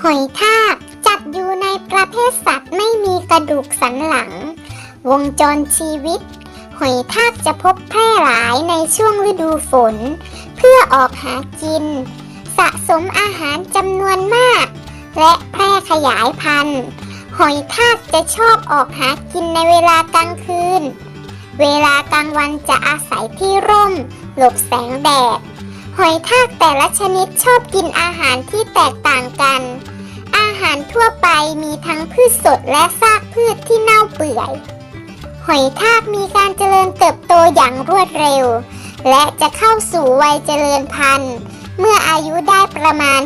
หอยทากจัดอยู่ในประเภทสัตว์ไม่มีกระดูกสันหลัง วงจรชีวิต หอยทากจะพบแพร่หลายในช่วงฤดูฝน เพื่อออกหากิน สะสมอาหารจำนวนมาก และแพร่ขยายพันธุ์ หอยทากจะชอบออกหากินในเวลากลางคืน เวลากลางวันจะอาศัยที่ร่ม หลบแสงแดด หอยทากแต่ละชนิดชอบกินอาหารที่แตกต่างกัน อาหารทั่วไปมีทั้งพืชสดและซากพืชที่เน่าเปื่อย หอยทากมีการเจริญเติบโตอย่างรวดเร็ว และจะเข้าสู่วัยเจริญพันธุ์ เมื่ออายุได้ประมาณ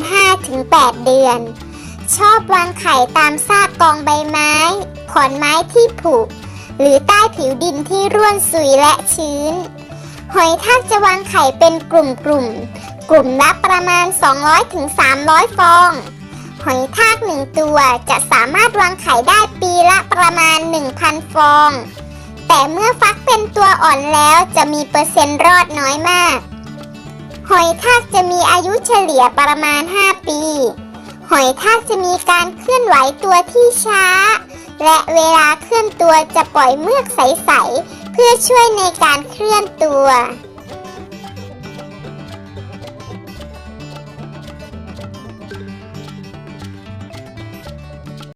5-8 เดือน ชอบวางไข่ตามซากกองใบไม้ ขอนไม้ที่ผุหรือใต้ผิวดินที่ร่วนสุยและชื้น หอยทากจะวางไข่เป็นกลุ่มๆกลุ่มกลุ่มละประมาณ 200-300 ฟอง หอยทากหนึ่งตัวจะสามารถวางไข่ได้ปีละประมาณ 1,000 ฟอง แต่เมื่อฟักเป็นตัวอ่อนแล้วจะมีเปอร์เซ็นต์รอดน้อยมาก หอยทากจะมีอายุเฉลี่ยประมาณ 5 ปี หอยทากจะมีการเคลื่อนไหวตัวที่ช้า และเวลาเคลื่อนตัวจะปล่อยเมือกใส ๆ เพื่อช่วยในการเคลื่อนตัว